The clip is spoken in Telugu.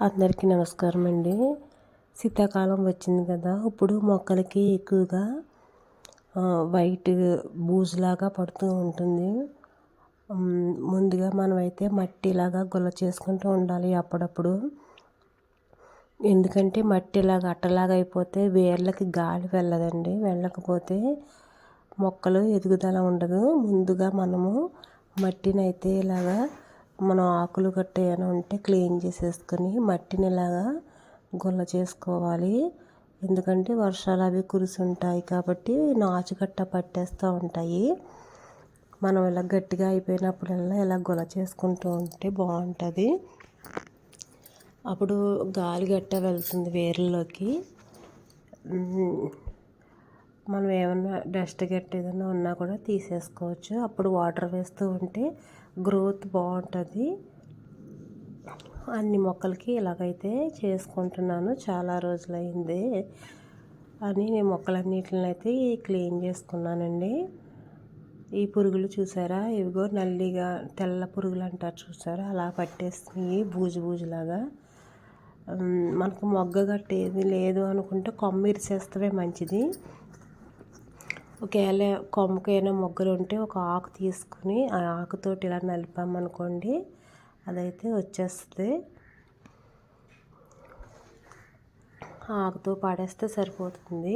అందరికీ నమస్కారం అండి శీతాకాలం వచ్చింది కదా ఇప్పుడు మొక్కలకి ఎక్కువగా వైట్ బూజులాగా పడుతూ ఉంటుంది. ముందుగా మనమైతే మట్టిలాగా గుల్ల చేసుకుంటూ ఉండాలి అప్పుడప్పుడు. ఎందుకంటే మట్టిలాగా అట్టలాగా అయిపోతే వేర్లకి గాలి వెళ్ళదండి. వెళ్ళకపోతే మొక్కలు ఎదుగుదల ఉండదు. ముందుగా మనము మట్టిని అయితే ఇలాగా మనం ఆకులు గట్ట ఏమైనా ఉంటే క్లీన్ చేసేసుకొని మట్టిని ఇలాగా గుల్ల చేసుకోవాలి. ఎందుకంటే వర్షాలు అవి కురుసుంటాయి కాబట్టి నాచు గట్ట పట్టేస్తూ ఉంటాయి. మనం ఇలా గట్టిగా అయిపోయినప్పుడల్లా ఇలా గుల చేసుకుంటూ ఉంటే బాగుంటుంది. అప్పుడు గాలి గట్ట వెళ్తుంది వేర్లలోకి. మనం ఏమన్నా డస్ట్ గట్ట ఏదైనా ఉన్నా కూడా తీసేసుకోవచ్చు. అప్పుడు వాటర్ వేస్తూ ఉంటే గ్రోత్ బాగుంటుంది. అన్ని మొక్కలకి ఇలాగైతే చేసుకుంటున్నాను. చాలా రోజులైంది అని నేను మొక్కలన్నిటిని అయితే క్లీన్ చేసుకున్నానండి. ఈ పురుగులు చూసారా? ఇవిగో నల్లిగా తెల్ల పురుగులు అంటారు చూసారా? అలా పట్టేస్తున్నాయి బూజు బూజులాగా. మనకు మొగ్గ గట్టేది లేదు అనుకుంటే కొమ్మ ఇరిసేస్తే మంచిది. ఒకవేళ కొమ్మకైనా మొగ్గలు ఉంటే ఒక ఆకు తీసుకుని ఆ ఆకుతోటి ఇలా నలిపామనుకోండి అదైతే వచ్చేస్తుంది. ఆకుతో పాడేస్తే సరిపోతుంది.